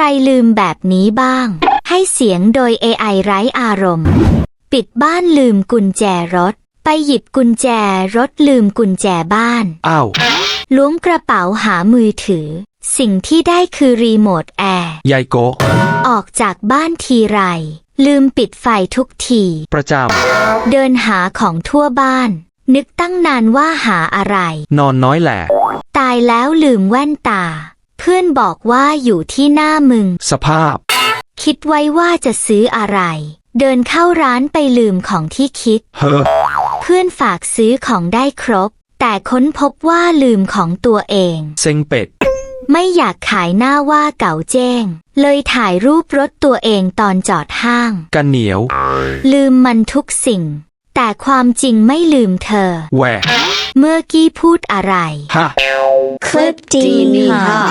รลืมแบบนี้บ้าง ให้เสียงโดย AI ไร้อารมณ์ ปิดบ้านลืมกุญแจรถ ไปหยิบกุญแจรถลืมกุญแจบ้าน อ้าว ล้วงกระเป๋าหามือถือ สิ่งที่ได้คือรีโมทแอร์ ยายโกะออกจากบ้านทีไร ลืมปิดไฟทุกที ประจเดินหาของทั่วบ้าน นึกตั้งนานว่าหาอะไรำนอนน้อยแหละ ตายแล้วลืมแว่นตาเพื่อนบอกว่าอยู่ที่หน้ามึง สภาพ คิดไว้ว่าจะซื้ออะไร เดินเข้าร้านไปลืมของที่คิด เฮ้อเพื่อนฝากซื้อของได้ครบ แต่ค้นพบว่าลืมของตัวเอง เซ็งเป็ด ไม่อยากขายหน้าว่าเก่าแจ้ง เลยถ่ายรูปรถตัวเองตอนจอดห้าง กันเหนียว ลืมมันทุกสิ่ง แต่ความจริงไม่ลืมเธอ แหวะเมื่อกี้พูดอะไร ฮะ คลิปดีนี่ค่ะ